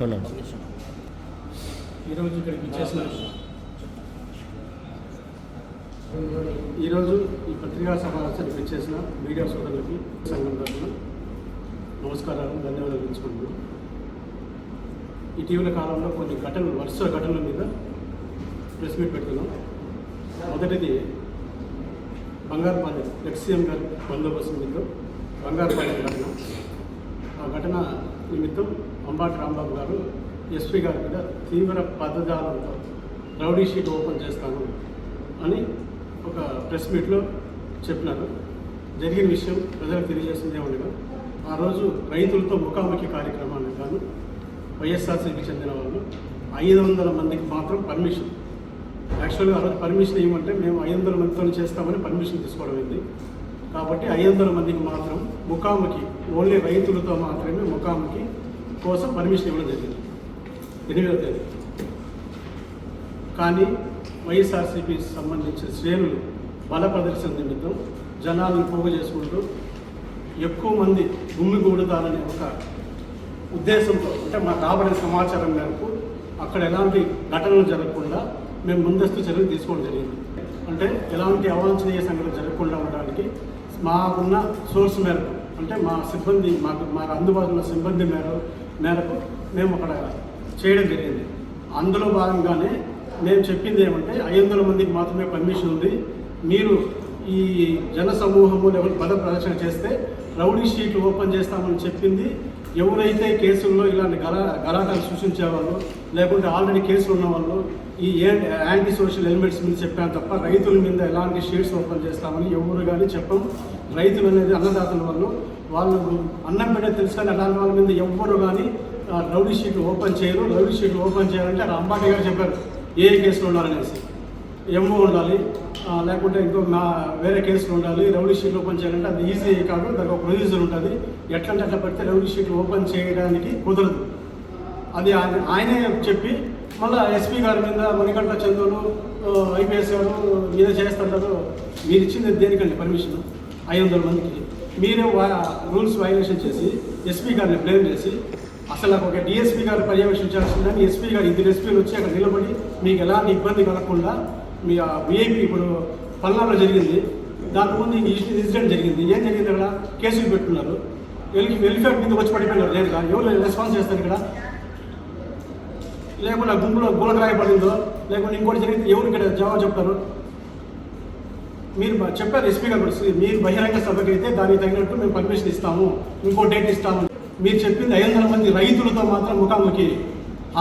అవునండి. ఈరోజు ఇక్కడికి చేసిన ఈరోజు ఈ పత్రికా సమావేశానికి వచ్చేసిన మీడియా సోదరులకి సంఘం తరఫున నమస్కారాలు ధన్యవాదాలు తెలుసుకుంటున్నాను. ఇటీవల కాలంలో కొన్ని ఘటనలు వరుస ఘటనల మీద ప్రెస్ మీట్ పెడుతున్నాం. మొదటిది బంగారుపాలెం ఎక్స్సీఎం గారి బందోబస్తు నిమిత్తం బంగారుపాలెం ఘటన. ఘటన నిమిత్తం అంబాటి రాంబాబు గారు ఎస్పీ గారి మీద తీవ్ర పదజాలంతో రౌడీ షీట్ ఓపెన్ చేస్తాను అని ఒక ప్రెస్ మీట్లో చెప్పినారు. జరిగిన విషయం ప్రజలకు తెలియజేసింది ఏమనగా ఆ రోజు రైతులతో ముఖాముఖి కార్యక్రమాన్ని కాను వైఎస్ఆర్సీకి చెందిన వాళ్ళు ఐదు వందల మందికి మాత్రం పర్మిషన్. యాక్చువల్గా ఆ రోజు పర్మిషన్ ఏమంటే మేము ఐదు వందల మందితో చేస్తామని పర్మిషన్ తీసుకోవడం అయింది. కాబట్టి ఐదు వందల మందికి మాత్రం ముఖాముఖి ఓన్లీ రైతులతో మాత్రమే ముఖాముఖి కోసం పర్మిషన్ ఇవ్వడం జరిగింది. ఎనిమిదవ తేదీ. కానీ వైఎస్ఆర్సీపీ సంబంధించిన శ్రేణులు బల ప్రదర్శన నిమిత్తం జనాలను పోగు చేసుకుంటూ ఎక్కువ మంది గుమ్మిగూడుతారనే ఒక ఉద్దేశంతో అంటే మాకు రాబడిన సమాచారం మేరకు అక్కడ ఎలాంటి ఘటనలు జరగకుండా మేము ముందస్తు చర్యలు తీసుకోవడం జరిగింది. అంటే ఎలాంటి అవాంఛనీయ సంఘటన జరగకుండా ఉండడానికి మాకున్న సోర్స్ మేరకు అంటే మా సిబ్బంది మాకు మా అందుబాటులో సిబ్బంది మేర మేరకు మేము అక్కడ చేయడం జరిగింది. అందులో భాగంగానే మేము చెప్పింది ఏమంటే ఐదు వందల మందికి మాత్రమే పర్మిషన్ ఉంది. మీరు ఈ జన సమూహము లేకపోతే పద ప్రదర్శన చేస్తే రౌడీ షీట్లు ఓపెన్ చేస్తామని చెప్పింది. ఎవరైతే కేసుల్లో ఇలాంటి గలా గలాటాలు సూచించేవాళ్ళు లేకుంటే ఆల్రెడీ కేసులు ఉన్న వాళ్ళు ఈ ఏ- యాంటీ సోషల్ ఎలిమెంట్స్ మీద చెప్పాను తప్ప రైతుల మీద ఎలాంటి షీట్స్ ఓపెన్ చేస్తామని ఎవరు కానీ చెప్పం. రైతులు అనేది అన్నదాతల వాళ్ళు. వాళ్ళు అన్నం పెట్టే తెలుసు కానీ అలాంటి వాళ్ళ మీద ఎవ్వరు కానీ రౌడీ షీట్లు ఓపెన్ చేయరు. రౌడీ షీట్లు ఓపెన్ చేయాలంటే అక్కడ అంబాటి గారు చెప్పారు ఏ కేసులు ఉండాలనేసి ఎంఓ ఉండాలి. లేకుంటే ఇంకో వేరే కేసులు ఉండాలి. రౌడీ షీట్లు ఓపెన్ చేయాలంటే అది ఈజీ కాదు. దానికి ఒక ప్రొసీజర్ ఉంటుంది. ఎట్లంటే అట్లా పెడితే రౌడీ షీట్లు ఓపెన్ చేయడానికి కుదరదు. అది ఆయనే చెప్పి మళ్ళీ ఎస్పీ గారి మీద మణికంఠ చంద్రులు ఐపీఎస్ గారు మీద చేస్తుంటారు. మీరు ఇచ్చింది దేనికండి పర్మిషన్? ఐదు వందల మందికి. మీరే రూల్స్ వైలేషన్ చేసి ఎస్పీ గారిని బ్లేమ్ చేసి అసలు ఒక డిఎస్పీ గారు పర్యవేక్షించాల్సిందని ఎస్పీ గారు ఇద్దరు ఎస్పీలు వచ్చి అక్కడ నిలబడి మీకు ఎలాంటి ఇబ్బంది కలగకుండా మీ విఐపీ ఇప్పుడు పల్నాడులో జరిగింది. దాని ముందు ఈ ఇన్సిడెంట్ జరిగింది. ఏం జరిగింది అక్కడ? కేసులు పెట్టుకున్నారు. వెల్ఫి మీద వచ్చి పడిపోయినారు. నేరుగా ఎవరు రెస్పాన్స్ చేస్తారు ఇక్కడ. లేకుండా గుంపులో గులకరాయి పడిందో లేకుంటే ఇంకోటి జరిగితే ఎవరు ఇక్కడ జవాబు చెప్తారు? మీరు చెప్పారు ఎస్పీ గారు మీరు బహిరంగ సభకి అయితే దానికి తగినట్టు మేము పర్మిషన్ ఇస్తాము ఇంకో డేట్ ఇస్తాము. మీరు చెప్పింది ఐదు వందల మంది రైతులతో మాత్రం ముఖాముఖి.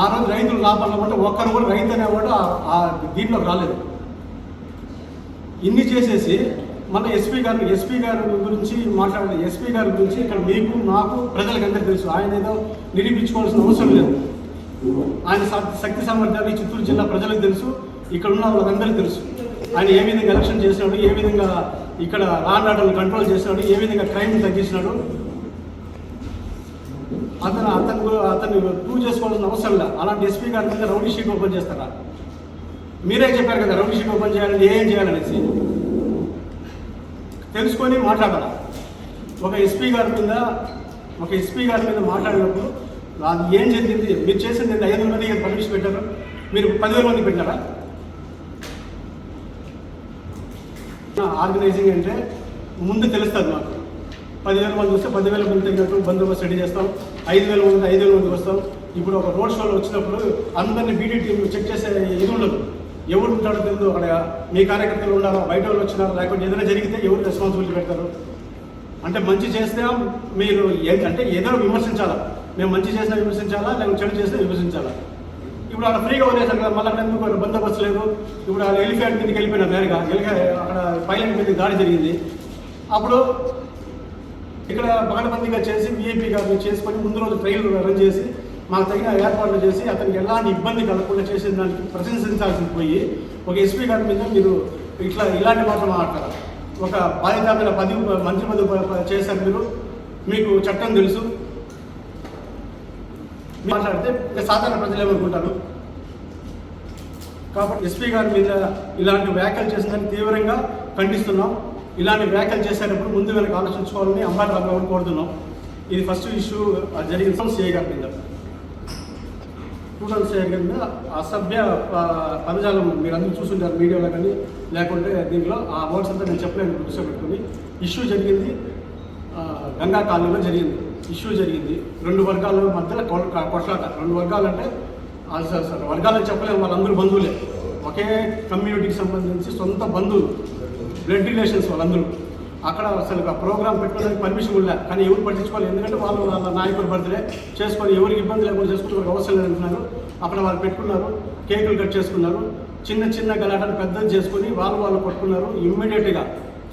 ఆ రోజు రైతులు లాభాలు అంటే ఒక్కరు కూడా రైతు అనేవాడు ఆ దీంట్లోకి రాలేదు. ఇన్ని చేసేసి మన ఎస్పీ గారు ఎస్పీ గారి గురించి మాట్లాడే ఎస్పీ గారి గురించి ఇక్కడ మీకు నాకు ప్రజలకు అందరికీ తెలుసు. ఆయన ఏదో నిరూపించుకోవాల్సిన అవసరం లేదు. ఆయన శక్తి సామర్థ్యాలు ఈ చిత్తూరు జిల్లా ప్రజలకు తెలుసు. ఇక్కడ ఉన్న వాళ్ళకందరికీ తెలుసు. ఆయన ఏ విధంగా ఎలక్షన్ చేసినాడు ఏ విధంగా ఇక్కడ లా ఆర్డర్ని కంట్రోల్ చేసినాడు ఏ విధంగా క్రైమ్ తగ్గించినాడు. అతను అతను అతన్ని ప్రూవ్ చేసుకోవాల్సిన అవసరం లేదు. అలాంటి ఎస్పీ గారి మీద రౌడీ షీట్ ఓపెన్ చేస్తారా? మీరే చెప్పారు కదా రౌడీ షీట్ ఓపెన్ చేయాలని ఏం చేయాలనేసి. తెలుసుకొని మాట్లాడాలి ఒక ఎస్పీ గారి మీద ఒక ఎస్పీ గారి మీద మాట్లాడినప్పుడు అది ఏం జరిగింది? మీరు చేసిన నేను ఐదు వందల మందికి పర్మిషన్ పెట్టారు? మీరు పదివేల మంది పెట్టారా? ఆర్గనైజింగ్ అంటే ముందు తెలుస్తుంది మాకు. పదివేల మంది వస్తే పదివేల మంది తగినట్టు బందోబస్తు రెడీ చేస్తాం. ఐదు వేల మంది ఐదు వేల మందికి వస్తాం. ఇప్పుడు ఒక రోడ్ షోలో వచ్చినప్పుడు అందరినీ బీడీ టీం చెక్ చేసే ఇది ఉండదు. ఎవరు ఉంటాడో తెలియదు అక్కడ మీ కార్యకర్తలు ఉన్నారా? బయట వాళ్ళు వచ్చినారా? లేకపోతే ఏదైనా జరిగితే ఎవరు రెస్పాన్సిబిలిటీ పెడతారు? అంటే మంచి చేస్తే మీరు అంటే ఏదైనా విమర్శించాలా? మేము మంచి చేసినా విమర్శించాలా? లేకపోతే చెడు చేసినా విమర్శించాలా? ఇప్పుడు అక్కడ ఫ్రీగా వదిలేసారు కదా మళ్ళీ అక్కడ ఎందుకు? బందోబస్తు లేదు. ఇప్పుడు అక్కడ ఎలిఫెంట్ మీదకి వెళ్ళిపోయినారు నేరుగా ఎలిఫె అక్కడ పైలట్ మీద దాడి జరిగింది. అప్పుడు ఇక్కడ పగడబందీగా చేసి విఐపీ చేసుకొని ముందు రోజు ట్రైన్ రన్ చేసి మాకు తగిన ఏర్పాట్లు చేసి అతనికి ఎలాంటి ఇబ్బంది కలగకుండా చేసిన దానికి ప్రశంసించాల్సింది పోయి ఒక ఎస్పీ గారి మీద మీరు ఇట్లా ఇలాంటి మాటలు మాట్లాడారు ఒక బాధ్యతమైన పది మంత్రి పదవి చేశారు మీరు. మీకు చట్టం తెలుసు. మాట్లాడితే సాధారణ ప్రజలు ఏమనుకుంటారు? కాబట్టి ఎస్పీ గారి మీద ఇలాంటి వ్యాఖ్యలు చేసిందని తీవ్రంగా ఖండిస్తున్నాం. ఇలాంటి వ్యాఖ్యలు చేసేటప్పుడు ముందు వెనక ఆలోచించుకోవాలని అంబాటి రామారావు కోరుతున్నాం. ఇది ఫస్ట్ ఇష్యూ జరిగిన సిఐ గారి మీద. స్టూడెంట్స్ కింద అసభ్య ప- పదజాలం మీరు అందరూ చూసుంటారు మీడియాలో కానీ లేకుంటే దీంట్లో ఆ వర్డ్స్ అంతా నేను చెప్పలేను దృష్టి పెట్టుకుని ఇష్యూ జరిగింది గంగా కాలనీలో జరిగింది. ఇష్యూ జరిగింది. రెండు వర్గాల మధ్యలో కొట్లాట. రెండు వర్గాలంటే అంటే చెప్పలేము వాళ్ళందరూ బంధువులే. ఒకే కమ్యూనిటీకి సంబంధించి సొంత బంధువులు బ్లడ్ రిలేషన్స్ వాళ్ళందరూ. అక్కడ అసలు ప్రోగ్రామ్ పెట్టుకోవడానికి పర్మిషన్ ఉండే కానీ ఎవరు పట్టించుకోవాలి? ఎందుకంటే వాళ్ళు వాళ్ళ నాయకుల బర్త్డే చేసుకొని ఎవరికి ఇబ్బంది లేకుండా చేసుకుంటే అవసరం లేదంటున్నారు. అక్కడ వాళ్ళు పెట్టుకున్నారు కేకులు కట్ చేసుకున్నారు చిన్న చిన్న గలాటను పెద్దది చేసుకొని వాళ్ళు వాళ్ళు పట్టుకున్నారు ఇమ్మీడియట్గా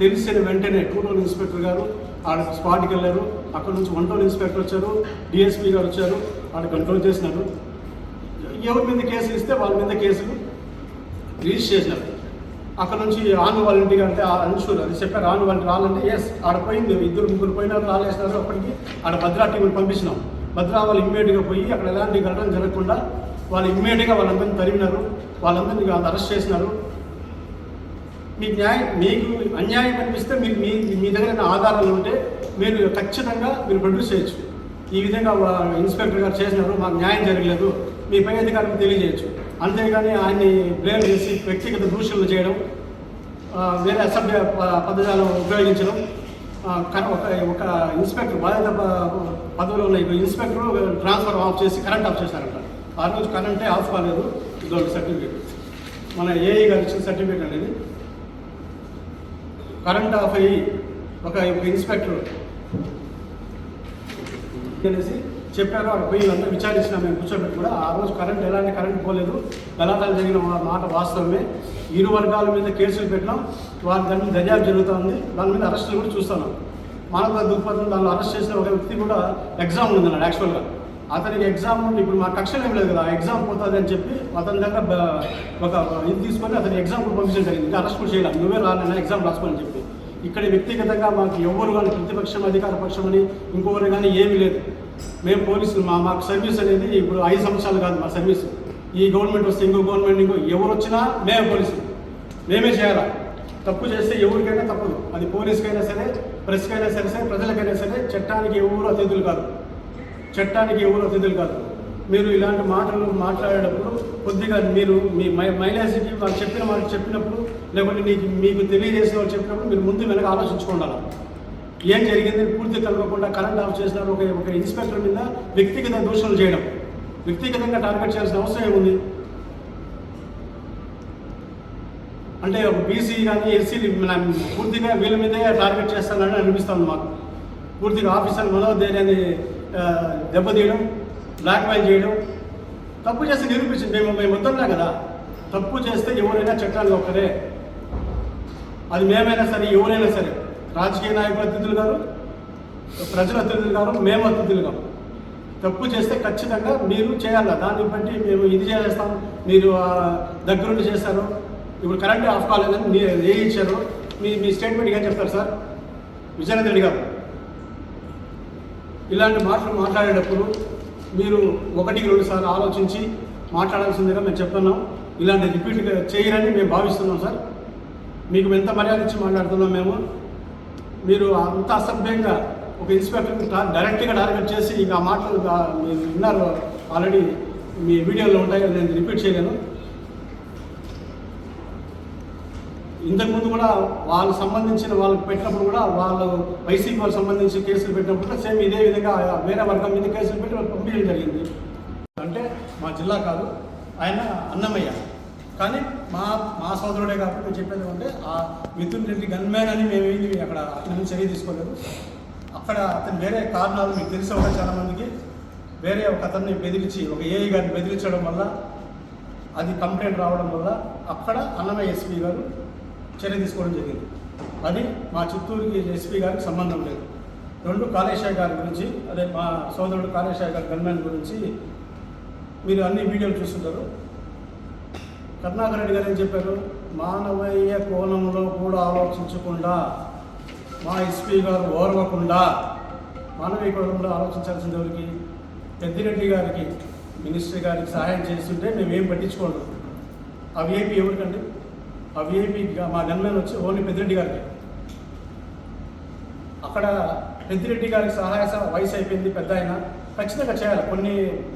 తెలిసిన వెంటనే టూటోల్ ఇన్స్పెక్టర్ గారు ఆడ స్పాట్కి వెళ్ళారు. అక్కడ నుంచి వన్ ఇన్స్పెక్టర్ వచ్చారు డిఎస్పీ గారు వచ్చారు వాడు కంట్రోల్ చేసినారు. ఎవరి మీద కేసులు ఇస్తే వాళ్ళ మీద కేసులు రిజిస్టర్ చేసినారు అక్కడ నుంచి ఆను వాళ్ళ ఇంటికి అంటే అన్షూర్ అది చెప్పారు ఆను వాళ్ళు రాలంటే ఎస్ ఆడ పోయింది ఇద్దరు ముగ్గురు పోయినారు రాలేసినారు అప్పటికి ఆడ భద్రా టీంని పంపించినాం. భద్రా వాళ్ళు ఇమ్మీడియట్గా పోయి అక్కడ ఎలాంటి ఘటన జరగకుండా వాళ్ళు ఇమ్మీడియట్గా వాళ్ళందరినీ తరిమినారు వాళ్ళందరినీ అరెస్ట్ చేసినారు. మీకు న్యాయం మీకు అన్యాయం అనిపిస్తే మీరు మీ మీ దగ్గర ఆధారాలు ఉంటే మీరు ఖచ్చితంగా మీరు ప్రొడ్యూస్ చేయొచ్చు. ఈ విధంగా ఇన్స్పెక్టర్ గారు చేసినారు మాకు న్యాయం జరగలేదు మీ పై అధికారులకు తెలియజేయచ్చు. అంతేగాని ఆయన్ని బ్లేమ్ చేసి వ్యక్తిగత దూషణలు చేయడం వేరే అసభ్య ప- పదజాలం ఉపయోగించడం ఒక ఒక ఇన్స్పెక్టర్ బాధ్యత పదవిలో ఉన్న ఇన్స్పెక్టర్ ట్రాన్స్ఫర్ ఆఫ్ చేసి కరెంట్ ఆఫ్ చేశారంట. ఆ రోజు కరెంటే ఆఫ్ కాలేదు ఇదొక సర్టిఫికేట్. మన ఏఈ గారు ఇచ్చిన సర్టిఫికేట్ అనేది కరెంట్ ఆఫ్ అయ్యి ఒక ఇన్స్పెక్టర్ అనేసి చెప్పారు అక్కడ పోయి అంతా విచారించిన మేము కూర్చోబెట్టి కూడా ఆ రోజు కరెంట్ ఎలాంటి కరెంట్ పోలేదు గలాటాలు జరిగిన మాట వాస్తవమే. ఇరు వర్గాల మీద కేసులు పెట్టినాం వారి దాని మీద దర్యాప్తు జరుగుతుంది దాని మీద అరెస్టులు కూడా చూస్తున్నాం. మానవ దృక్పథం దానిలో అరెస్ట్ చేసిన ఒక వ్యక్తి కూడా ఎగ్జామ్ ఉందన్నాడు యాక్చువల్గా అతనికి ఎగ్జామ్ ఇప్పుడు మా కక్షలు ఏం లేదు కదా ఎగ్జామ్ పోతుంది అని చెప్పి అతని దగ్గర ఒక ఇది తీసుకొని అతని ఎగ్జామ్ కూడా పంపించడం జరిగింది. ఇంకా అరెస్ట్ కూడా చేయాలి నువ్వే రానైనా ఎగ్జామ్ రాసుకోని చెప్పి. ఇక్కడ వ్యక్తిగతంగా మాకు ఎవరు కానీ ప్రతిపక్షం అధికార పక్షం అని ఇంకొకరు కానీ ఏమీ లేదు. మేము పోలీసులు మా మాకు సర్వీస్ అనేది ఇప్పుడు ఐదు సంవత్సరాలు కాదు మా సర్వీస్. ఈ గవర్నమెంట్ వస్తే ఇంకో గవర్నమెంట్ ఇంకో ఎవరు వచ్చినా మేము పోలీసులు. మేమే చేయాలా? తప్పు చేస్తే ఎవరికైనా తప్పదు. అది పోలీసుకైనా సరే ప్రెస్కైనా సరే సరే ప్రజలకైనా సరే చట్టానికి ఎవరు అతిథులు కాదు. చట్టానికి ఎవరు అతిథులు కాదు. మీరు ఇలాంటి మాటలు మాట్లాడేటప్పుడు కొద్దిగా మీరు మీ మై మైనాసిటీ వాళ్ళు చెప్పిన వాళ్ళు చెప్పినప్పుడు లేకుంటే మీకు మీకు తెలియజేసిన వాళ్ళు చెప్పినప్పుడు మీరు ముందు వెనక ఆలోచించుకోండాలి ఏం జరిగింది పూర్తి కలగకుండా కరెంట్ ఆఫ్ చేసినారు. ఒక ఒక ఇన్స్పెక్టర్ మీద వ్యక్తిగత దూషణలు చేయడం. వ్యక్తిగతంగా టార్గెట్ చేయాల్సిన అవసరం ఏముంది? అంటే ఒక బీసీ కానీ ఎస్సీ పూర్తిగా వీళ్ళ మీదే టార్గెట్ చేస్తానని అనిపిస్తుంది మాకు. పూర్తిగా ఆఫీసర్ మనోధైర్యాన్ని దెబ్బతీయడం బ్లాక్మెయిల్ చేయడం. తప్పు చేస్తే నిరూపించింది. మేము మేము వద్దన్నా కదా. తప్పు చేస్తే ఎవరైనా చట్టాలు ఒక్కరే. అది మేమైనా సరే ఎవరైనా సరే. రాజకీయ నాయకులు అతిథులు గారు ప్రజల అతిథులు గారు మేము అతిథులు గారు. తప్పు చేస్తే ఖచ్చితంగా మీరు చేయాలి? దాన్ని బట్టి మేము ఇది చేస్తాం మీరు దగ్గరుండి చేస్తారు ఇప్పుడు కరెంట్ ఆఫ్ కాలేదని మీరు ఏ ఇచ్చారు? మీ మీ స్టేట్మెంట్ ఏం చెప్తారు సార్? విజయనగర్ రెడ్డి గారు. ఇలాంటి మాటలు మాట్లాడేటప్పుడు మీరు ఒకటికి రెండు సార్లు ఆలోచించి మాట్లాడాల్సిందిగా మేము చెప్తున్నాం. ఇలాంటి రిపీట్ చేయరని మేము భావిస్తున్నాం సార్. మీకు ఎంత మర్యాద ఇచ్చి మాట్లాడుతున్నాం మేము? మీరు అంత అసభ్యంగా ఒక ఇన్స్పెక్టర్ డైరెక్ట్గా టార్గెట్ చేసి ఇక ఆ మాటలు మీరు విన్నారు ఆల్రెడీ మీ వీడియోలో ఉంటాయి నేను రిపీట్ చేయలేను. ఇంతకుముందు కూడా వాళ్ళకు సంబంధించిన వాళ్ళకి పెట్టినప్పుడు కూడా వాళ్ళు వైసీపీ వాళ్ళకి సంబంధించి కేసులు పెట్టినప్పుడు కూడా సేమ్ ఇదే విధంగా వేరే వర్గం మీద కేసులు పెట్టి పంపించడం జరిగింది. అంటే మా జిల్లా కాదు ఆయన అన్నమయ్య. కానీ మా మా సోదరుడే కాబట్టి నేను చెప్పేది అంటే ఆ మిథున్ రెడ్డి గన్మ్యాన్ అని మేము అక్కడ అతని చర్య తీసుకోలేదు. అక్కడ అతను వేరే కారణాలు మీకు తెలిసే ఒక చాలా మందికి వేరే ఒక అతన్ని బెదిరించి ఒక ఏఐ గారిని బెదిరించడం వల్ల అది కంప్లైంట్ రావడం వల్ల అక్కడ అన్నమయ్య ఎస్పీ గారు చర్య తీసుకోవడం జరిగింది. అది మా చిత్తూరుకి ఎస్పీ గారికి సంబంధం లేదు. రెండు కాళేశ్వర గారి గురించి అదే మా సోదరుడు కాళేశ్వర గారి గన్మ్యాన్ గురించి మీరు అన్ని వీడియోలు చూస్తుంటారు. కరుణాకర్ రెడ్డి గారు ఏం చెప్పారు? మానవీయ కోణంలో కూడా ఆలోచించకుండా మా ఎస్పీ గారు ఓర్వకుండా మానవీయ కోణంలో ఆలోచించాల్సింది ఎవరికి? పెద్దిరెడ్డి గారికి మినిస్టర్ గారికి సహాయం చేస్తుంటే మేము ఏం పట్టించుకోండి ఆ విఐపి ఎవరికండి? ఆ విఐపి మా గన్మెన్ వచ్చి ఓన్లీ పెద్దిరెడ్డి గారికి. అక్కడ పెద్దిరెడ్డి గారికి సహాయ వయసు అయిపోయింది పెద్ద అయినా ఖచ్చితంగా చేయాలి. కొన్ని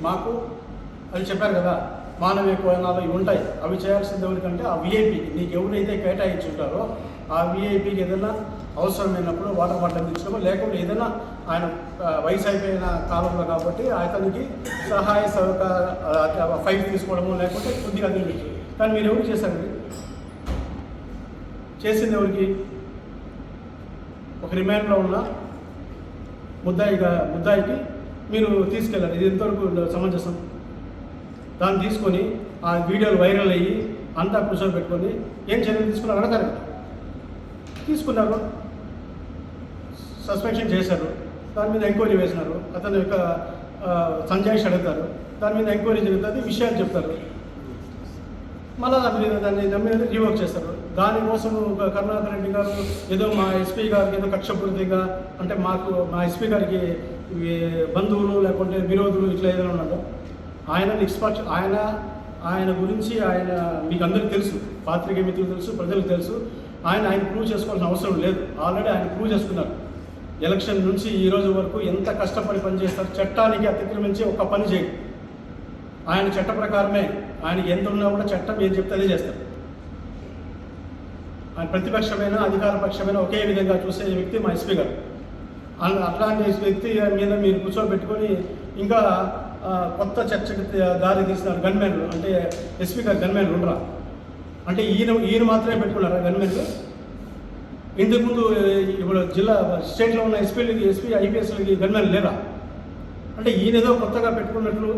మాకు అది చెప్పారు కదా మానవీయ కోణాలు ఇవి ఉంటాయి. అవి చేయాల్సింది ఎవరికంటే ఆ విఐపీకి నీకు ఎవరైతే కేటాయించి ఉంటారో ఆ విఐపీకి ఏదైనా అవసరమైనప్పుడు వాటర్ బాటిల్ తెచ్చడమో లేకుంటే ఏదైనా ఆయన వయసు అయిపోయిన కాలంలో కాబట్టి అతనికి సహాయ సహకార ఫైల్ తీసుకోవడము లేకుంటే కొద్దిగా అందించు కానీ మీరు ఎవరు చేశారండి చేసింది ఎవరికి? ఒక రిమాండ్లో ఉన్న ముద్దాయిగా ముద్దాయికి మీరు తీసుకెళ్ళారు. ఇది ఎంతవరకు సమంజసం? దాన్ని తీసుకొని ఆ వీడియోలు వైరల్ అయ్యి అంతా కూర్చోబెట్టుకొని ఏం చర్యలు తీసుకున్నారు అడగారు తీసుకున్నారు. సస్పెన్షన్ చేశారు. దాని మీద ఎంక్వైరీ వేసినారు. అతని యొక్క సంజాయిష్ అడుగుతారు. దాని మీద ఎంక్వైరీ జరుగుతుంది విషయాలు చెప్తారు. మళ్ళా దాని మీద దాన్ని నమ్మి రివోక్ చేస్తారు. దానికోసం ఒక కరుణాకర్ రెడ్డి గారు ఏదో మా ఎస్పీ గారికి ఏదో కక్షపూర్తిగా అంటే మాకు మా ఎస్పీ గారికి బంధువులు లేకుంటే విరోధులు ఇట్లా ఏదైనా ఉన్నారో. ఆయన నిష్పక్ష ఆయన ఆయన గురించి ఆయన మీకు అందరికీ తెలుసు. పాత్రిక మిత్రులు తెలుసు ప్రజలకు తెలుసు. ఆయన ఆయన ప్రూవ్ చేసుకోవాల్సిన అవసరం లేదు. ఆల్రెడీ ఆయన ప్రూవ్ చేసుకున్నారు. ఎలక్షన్ నుంచి ఈ రోజు వరకు ఎంత కష్టపడి పనిచేస్తారు చట్టానికి అతిక్రమించి ఒక పని చేయడు. ఆయన చట్ట ప్రకారమే ఆయన ఎంత ఉన్నా కూడా చట్టం ఏం చెప్తే అదే చేస్తారు. ఆయన ప్రతిపక్షమైన అధికార పక్షమైన ఒకే విధంగా చూసే వ్యక్తి మా ఎస్పీ గారు. అలా- అట్లాంటి వ్యక్తి మీద మీరు కూర్చోబెట్టుకొని ఇంకా కొత్త చర్చకు దారి తీసినారు గన్మెన్లు అంటే ఎస్పీ గారు గన్మెన్ ఉండరా? అంటే ఈయన ఈయన మాత్రమే పెట్టుకున్నారా గన్మెన్లు ఇంతకుముందు ఇప్పుడు జిల్లా స్టేట్లో ఉన్న ఎస్పీలకి ఎస్పీ ఐపీఎస్లకి గన్మెన్ లేరా? అంటే ఈయన ఏదో కొత్తగా పెట్టుకున్నట్లు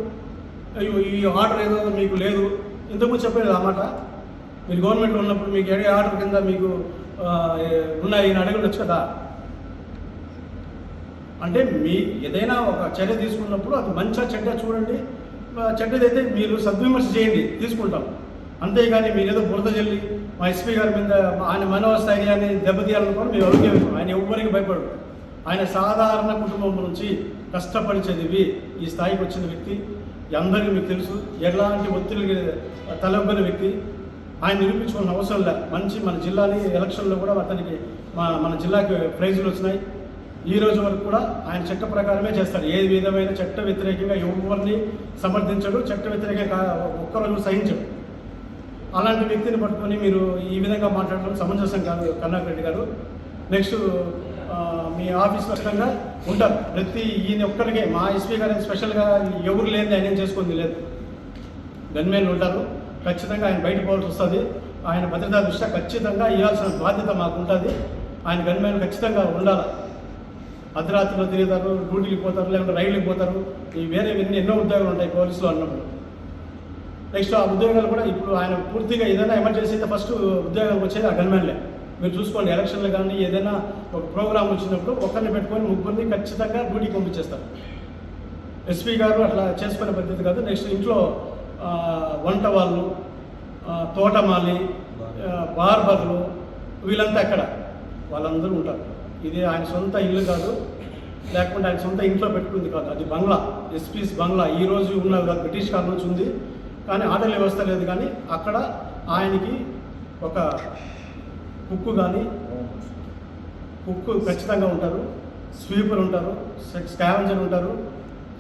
అయ్యో ఈ ఆర్డర్ ఏదో మీకు లేదు. ఇంతకుముందు చెప్పలేదు ఆ మాట? మీరు గవర్నమెంట్లో ఉన్నప్పుడు మీకు ఏ ఆర్డర్ కింద మీకు ఉన్నాయి అడగలొచ్చు కదా? అంటే మీ ఏదైనా ఒక చర్య తీసుకున్నప్పుడు అది మంచిగా చెడ్డ చూడండి. చెడ్డదైతే మీరు సద్విమర్శ చేయండి తీసుకుంటాం. అంతేగాని మీరు ఏదో బురద చెల్లి మా ఎస్పీ గారి మీద ఆయన మనోస్థైర్యాన్ని దెబ్బతీయాలనుకోని మీరు ఎవరికి ఆయన ఎవ్వరికి భయపడు ఆయన సాధారణ కుటుంబం నుంచి కష్టపడి చదివి ఈ స్థాయికి వచ్చిన వ్యక్తి. అందరికీ మీకు తెలుసు ఎలాంటి ఒత్తిడికి తలొగ్గని వ్యక్తి. ఆయన నిరూపించుకున్న అవసరం లేదు మంచి మన జిల్లాని ఎలక్షన్లో కూడా అతనికి మా మన జిల్లాకి ప్రైజులు వచ్చినాయి. ఈ రోజు వరకు కూడా ఆయన చట్ట ప్రకారమే చేస్తారు. ఏ విధమైన చట్ట వ్యతిరేకంగా ఎవరిని సమర్థించడు చట్ట వ్యతిరేకంగా ఒక్కరోజు సహించడు. అలాంటి వ్యక్తిని పట్టుకొని మీరు ఈ విధంగా మాట్లాడడం సమంజసం కాదు కన్నాక రెడ్డి గారు. నెక్స్ట్ మీ ఆఫీస్ స్పష్టంగా ఉంటారు. ప్రతి ఈయన ఒక్కరికే మా ఎస్పీ గారు స్పెషల్గా ఎవరు లేని ఆయన ఏం చేసుకుంది లేదు. గన్మేన్లు ఉంటారు. ఖచ్చితంగా ఆయన బయట పోవాల్సి వస్తుంది. ఆయన భద్రతా దృష్ట్యా ఖచ్చితంగా ఇవ్వాల్సిన బాధ్యత మాకు ఉంటుంది ఆయన గన్మేన్ ఖచ్చితంగా ఉండాలి? అర్ధరాత్రిలో తిరుగుతారు డ్యూటీకి పోతారు లేకుంటే రైళ్ళకి పోతారు. ఈ వేరే ఎన్నో ఉద్యోగాలు ఉంటాయి పోలీసులు అన్నప్పుడు. నెక్స్ట్ ఆ ఉద్యోగాలు కూడా ఇప్పుడు ఆయన పూర్తిగా ఏదైనా ఎమర్జెన్సీ అయితే ఫస్ట్ ఉద్యోగాలకు వచ్చేది ఆ గన్మెన్లే మీరు చూసుకోండి ఎలక్షన్లు కానీ ఏదైనా ఒక ప్రోగ్రామ్ వచ్చినప్పుడు ఒకరిని పెట్టుకొని ముగ్గురిని ఖచ్చితంగా డ్యూటీకి పంపించేస్తారు. ఎస్పీ గారు అట్లా చేసుకునే పద్ధతి కాదు. నెక్స్ట్ ఇంట్లో వంట వాళ్ళు తోటమాలి బార్బర్లు వీళ్ళంతా అక్కడ వాళ్ళందరూ ఉంటారు. ఇది ఆయన సొంత ఇల్లు కాదు. లేకుంటే ఆయన సొంత ఇంట్లో పెట్టుకుంది కాదు. అది బంగ్లా ఎస్పీస్ బంగ్లా. ఈ రోజు ఉన్నది కాదు బ్రిటిష్ కాలం నుంచి ఉంది. కానీ ఆర్డర్ వ్యవస్థ లేదు కానీ అక్కడ ఆయనకి ఒక కుక్కు కానీ కుక్కు ఖచ్చితంగా ఉంటారు. స్వీపర్ ఉంటారు. స్కావెంజర్ ఉంటారు.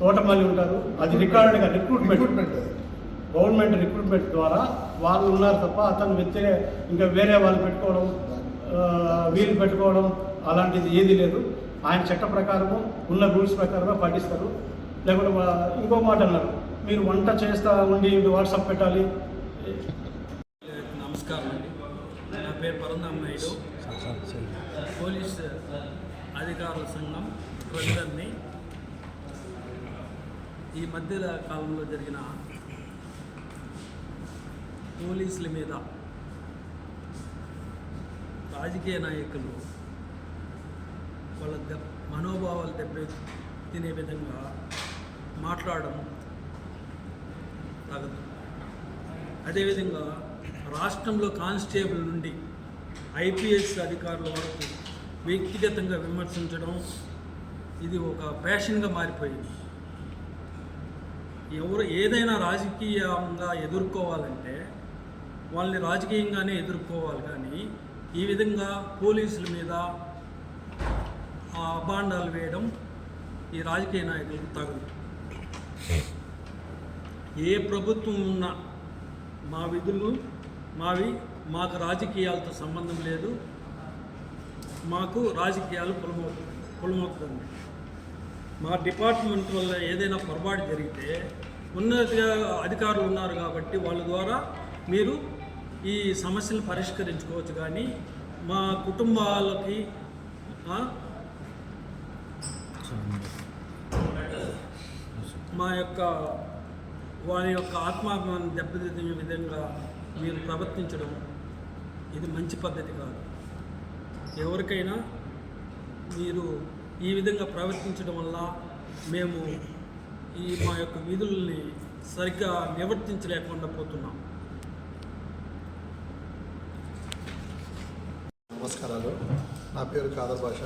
తోటమాలి ఉంటారు. అది రికార్డెడ్గా రిక్రూట్మెంట్ గవర్నమెంట్ రిక్రూట్మెంట్ ద్వారా వాళ్ళు ఉన్నారు తప్ప అతను వ్యక్తిగా ఇంకా వేరే వాళ్ళు పెట్టుకోవడం వీళ్ళు పెట్టుకోవడం అలాంటిది ఏది లేదు. ఆయన చట్ట ప్రకారము ఉన్న రూల్స్ ప్రకారమే పాటిస్తారు. లేకుంటే ఇంకో మాట అన్నారు. మీరు వంట చేస్తా ఉండి వాట్సాప్ పెట్టాలి. నమస్కారం అండి. నా పేరు పరంధామ్ నాయుడు. పోలీస్ అధికారుల సంఘం ప్రెసిడెంట్ని ఈ మధ్య కాలంలో జరిగిన పోలీసుల మీద రాజకీయ నాయకులు వాళ్ళ దెబ్బ మనోభావాలు దెబ్బ తినే విధంగా మాట్లాడడం తగదు. అదేవిధంగా రాష్ట్రంలో కానిస్టేబుల్ నుండి ఐపీఎస్ అధికారుల వరకు వ్యక్తిగతంగా విమర్శించడం ఇది ఒక ఫ్యాషన్గా మారిపోయింది. ఎవరు ఏదైనా రాజకీయంగా ఎదుర్కోవాలంటే వాళ్ళని రాజకీయంగానే ఎదుర్కోవాలి కానీ ఈ విధంగా పోలీసుల మీద ఆ అభాండాలు వేయడం ఈ రాజకీయ నాయకులకు తగదు. ఏ ప్రభుత్వం ఉన్నా మా విధులు మావి మాకు రాజకీయాలతో సంబంధం లేదు. మాకు రాజకీయాలు కులమో కులమవుతుంది. మా డిపార్ట్మెంట్ వల్ల ఏదైనా పొరపాటు జరిగితే ఉన్నత అధికారులు ఉన్నారు కాబట్టి వాళ్ళ ద్వారా మీరు ఈ సమస్యలు పరిష్కరించుకోవచ్చు. కానీ మా కుటుంబాలకి మా యొక్క వారి యొక్క ఆత్మాభిమానం దెబ్బతినే విధంగా మీరు ప్రవర్తించడం ఇది మంచి పద్ధతి కాదు. ఎవరికైనా మీరు ఈ విధంగా ప్రవర్తించడం వల్ల మేము ఈ మా యొక్క విధుల్ని సరిగ్గా నివర్తించలేకుండా పోతున్నాం. నమస్కారాలు. నా పేరు కాదర్ భాష.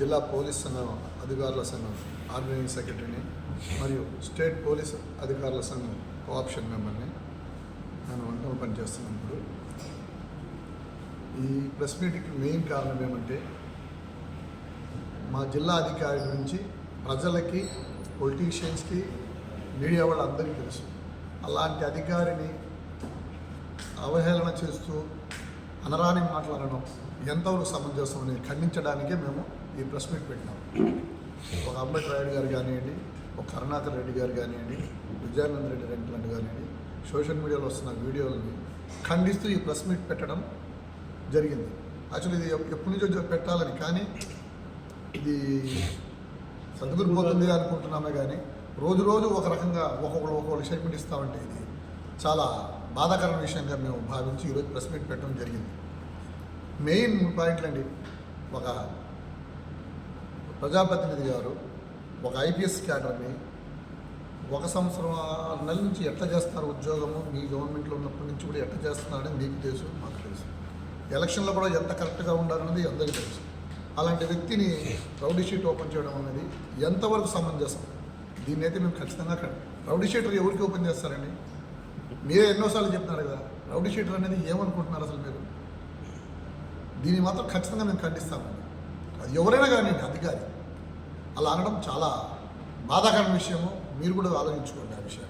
జిల్లా పోలీస్ సంఘం. అధికారుల సంఘం ఆర్గనైజింగ్ సెక్రటరీని మరియు స్టేట్ పోలీస్ అధికారుల సంఘం కోఆప్షన్ మెంబర్ని నేను వంటలు పనిచేస్తున్నప్పుడు ఈ ప్రెస్ మీట్కి మెయిన్ కారణం ఏమంటే మా జిల్లా అధికారి నుంచి ప్రజలకి పొలిటీషియన్స్కి మీడియా వాళ్ళందరికీ తెలుసు. అలాంటి అధికారిని అవహేళన చేస్తూ అనరాని మాట్లాడడం ఎంతవరకు సమంజసం అనేది ఖండించడానికే మేము ఈ ప్రెస్ మీట్ పెట్టినాం. ఒక అంబేద్కర్ రాయుడు గారు కానివ్వండి ఒక కరుణాకర్ రెడ్డి గారు కానివ్వండి విజయానంద రెడ్డి రెడ్డి కానివ్వండి సోషల్ మీడియాలో వస్తున్న వీడియోలని ఖండిస్తూ ఈ ప్రెస్ మీట్ పెట్టడం జరిగింది. యాక్చువల్లీ ఇది ఎప్పటి నుంచో పెట్టాలని కానీ ఇది సర్దుకుపోతుంది అనుకుంటున్నామే కానీ రోజు రోజు ఒక రకంగా ఒక్కొక్కరు ఒక్కొక్కరు స్టేట్మెంట్ ఇస్తామంటే ఇది చాలా బాధాకరమైన విషయంగా మేము భావించి ఈరోజు ప్రెస్ మీట్ పెట్టడం జరిగింది. మెయిన్ పాయింట్లు అండి ఒక ప్రజాప్రతినిధి గారు ఒక ఐపీఎస్ క్యాడర్ని ఒక సంవత్సరం ఆరు నెలల నుంచి ఎట్లా చేస్తున్నారు ఉద్యోగము? మీ గవర్నమెంట్లో ఉన్నప్పటి నుంచి కూడా ఎట్లా చేస్తున్నారని మీకు తెలుసు మాకు తెలుసు. ఎలక్షన్లో కూడా ఎంత కరెక్ట్గా ఉండాలన్నది అందరికీ తెలుసు. అలాంటి వ్యక్తిని రౌడీ షీట్ ఓపెన్ చేయడం అనేది ఎంతవరకు సమంజసం? దీన్ని అయితే మేము ఖచ్చితంగా ఖండి- రౌడీ షీటర్ ఎవరికి ఓపెన్ చేస్తారండి? మీరే ఎన్నోసార్లు చెప్తున్నారు కదా రౌడీ షీటర్ అనేది ఏమనుకుంటున్నారు అసలు మీరు? దీన్ని మాత్రం ఖచ్చితంగా మేము ఖండిస్తామండి. అది ఎవరైనా కానివ్వండి అధికారి. అలా అనడం చాలా బాధాకరమైన విషయము. మీరు కూడా ఆలోచించుకోండి ఆ విషయం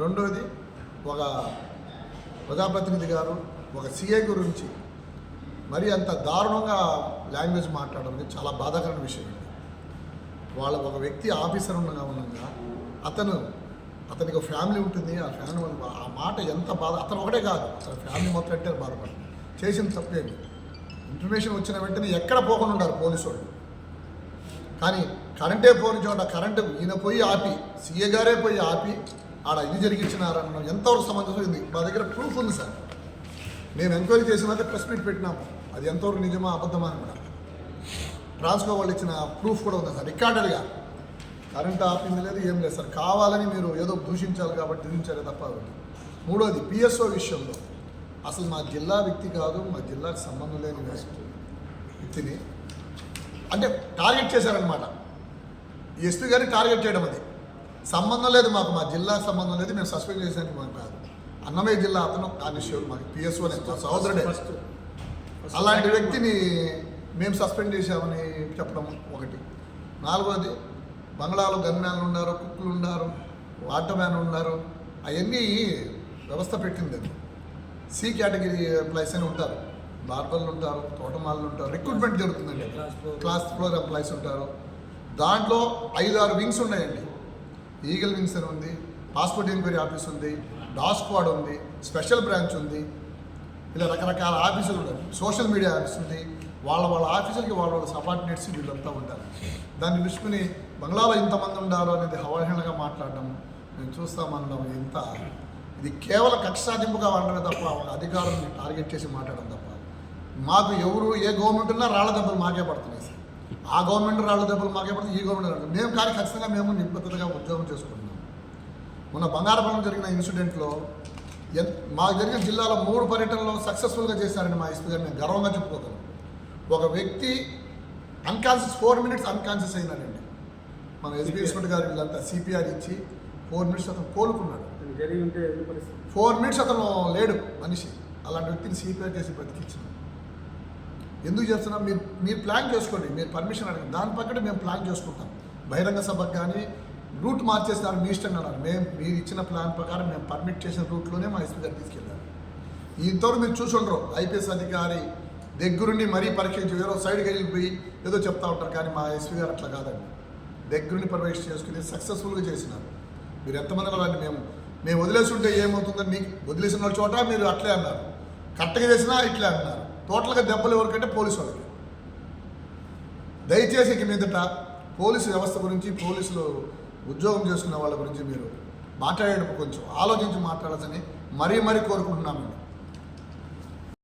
రెండవది ఒక ప్రజాప్రతినిధి గారు ఒక సీఏ గురించి మరి అంత దారుణంగా లాంగ్వేజ్ మాట్లాడడం అనేది చాలా బాధాకరమైన విషయం వాళ్ళ ఒక వ్యక్తి ఆఫీసర్ ఉండగా ఉండగా అతను అతనికి ఒక ఫ్యామిలీ ఉంటుంది. ఆ ఫ్యామిలీ ఆ మాట ఎంత బాధ అతను ఒకటే కాదు అతని ఫ్యామిలీ మొత్తం అంటే బాధపడుతుంది చేసిన తప్పేమి? ఇన్ఫర్మేషన్ వచ్చిన వెంటనే ఎక్కడ పోకుండా ఉండాలి పోలీసు వాళ్ళు కానీ కరెంటే పోని చోట కరెంటు ఈయన పోయి ఆపి సీఏ గారే పోయి ఆపి ఆడ ఇది జరిగించినారన్న ఎంతవరకు సమంజసం ఉంది? మా దగ్గర ప్రూఫ్ ఉంది సార్. మేము ఎంక్వైరీ చేసినాక ప్రెస్ మీట్ పెట్టినాము. అది ఎంతవరకు నిజమా అబద్ధమా అని కూడా. ట్రాన్స్కో వాళ్ళు ఇచ్చిన ప్రూఫ్ కూడా ఉంది సార్ రికార్డెడ్గా కరెంట్ ఆపింది లేదు ఏం లేదు సార్. కావాలని మీరు ఏదో దూషించాలి కాబట్టి దూషించాలి తప్ప మూడోది పిఎస్ఓ విషయంలో. అసలు మా జిల్లా వ్యక్తి కాదు మా జిల్లాకు సంబంధం లేని వ్యక్తిని అంటే టార్గెట్ చేశారనమాట ఎస్పీ గారిని టార్గెట్ చేయడం అది. సంబంధం లేదు మాకు మా జిల్లా సంబంధం లేదు మేము సస్పెండ్ చేసానికి మాకు కాదు. అన్నమయ్య జిల్లా అతను కానిస్టేబుల్ మాకు పిఎస్ఓ సహోదరుడే. అలాంటి వ్యక్తిని మేము సస్పెండ్ చేశామని చెప్పడం ఒకటి. నాలుగోది బంగ్లాలో గన్మ్యాన్లు ఉన్నారు కుక్కులు ఉన్నారు వాటర్ మ్యాన్ ఉన్నారు అవన్నీ వ్యవస్థ పెట్టింది అది. సి కేటగిరీ ఎంప్లాయీస్ అని ఉంటారు. బార్బర్లు ఉంటారు తోటమాలు ఉంటారు రిక్రూట్మెంట్ జరుగుతుందండి. క్లాస్ ఫ్లోర్ ఎంప్లాయీస్ ఉంటారు. దాంట్లో ఐదు ఆరు వింగ్స్ ఉన్నాయండి. ఈగల్ వింగ్స్ అని ఉంది పాస్పోర్ట్ ఎంక్వైరీ ఆఫీస్ ఉంది డాగ్ స్క్వాడ్ ఉంది స్పెషల్ బ్రాంచ్ ఉంది. ఇలా రకరకాల ఆఫీసులు ఉన్నాయి సోషల్ మీడియా ఆఫీస్ ఉంది. వాళ్ళ వాళ్ళ ఆఫీసులకి వాళ్ళ వాళ్ళ సబార్డినేట్స్ వీళ్ళంతా ఉంటారు. దాన్ని చూసుకుని బంగ్లాలో ఇంతమంది ఉండారు అనేది అవహేళనగా మాట్లాడడం మేము చూస్తామనడం ఇంత ఇది కేవలం కక్ష సాధింపుగా ఉండడమే తప్ప ఒక అధికారులను టార్గెట్ చేసి మాట్లాడడం తప్ప. మాకు ఎవరు ఏ గవర్నమెంట్ ఉన్నా రాళ్ళ దెబ్బలు మాకే పడుతున్నాయి సార్. ఆ గవర్నమెంట్ రాళ్ళ దెబ్బలు మాకే పడుతుంది ఈ గవర్నమెంట్ మేము కానీ ఖచ్చితంగా మేము నిబద్ధతగా ఉద్యోగం చేసుకుంటున్నాం. మొన్న బంగారపాలెం జరిగిన ఇన్సిడెంట్లో ఎన్ మాకు జరిగిన జిల్లాలో మూడు పర్యటనలో సక్సెస్ఫుల్గా చేశారని మా ఎస్పీ గారు మేము గర్వంగా చెప్పుకోగలం ఒక వ్యక్తి అన్కాన్షియస్ ఫోర్ మినిట్స్ అన్కాన్షియస్ అయినాడండి. మన ఎస్పీ ఇన్స్పెక్టర్ గారు వీళ్ళంతా సిపిఆర్ ఇచ్చి ఫోర్ మినిట్స్ అతను కోలుకున్నాడు. జరిగి ఉంటే పరిస్థితి? ఫోర్ మినిట్స్ అతను లేడు మనిషి. అలాంటి వ్యక్తిని సిపిఆర్ చేసి బ్రతికించిన. ఎందుకు చేస్తున్నాం? మీరు మీరు ప్లాన్ చేసుకోండి. మీరు పర్మిషన్ అడగండి. దాని పక్కన మేము ప్లాన్ చేసుకుంటాం. బహిరంగ సభకు కానీ రూట్ మార్చేసినారు మీ ఇష్టంగా అన్నారు. మేము మీరు ఇచ్చిన ప్లాన్ ప్రకారం మేము పర్మిట్ చేసిన రూట్లోనే మా ఎస్పీ గారు తీసుకెళ్ళారు ఇంతవరకు మీరు చూసుండ్రు. ఐపీఎస్ అధికారి దగ్గరుండి మరీ పరీక్షించి వేరే సైడ్కి వెళ్ళిపోయి ఏదో చెప్తా ఉంటారు. కానీ మా ఎస్పీ గారు అట్లా కాదండి. దగ్గరుండి పరీక్ష చేసుకుని సక్సెస్ఫుల్గా చేసినారు. మీరు ఎంతమంది వాళ్ళని మేము మేము వదిలేసి ఉంటే ఏమవుతుందని మీకు వదిలేసిన వాళ్ళ చోట మీరు అట్లే అన్నారు. కట్టగా చేసినా ఇట్లే అన్నారు. టోటల్గా దెబ్బలు ఎవరికంటే పోలీసు వాళ్ళకి. దయచేసి ఇక మీదట పోలీసు వ్యవస్థ గురించి పోలీసులు ఉద్యోగం చేసుకున్న వాళ్ళ గురించి మీరు మాట్లాడేటప్పుడు కొంచెం ఆలోచించి మాట్లాడాలని మరీ మరీ కోరుకుంటున్నామండి.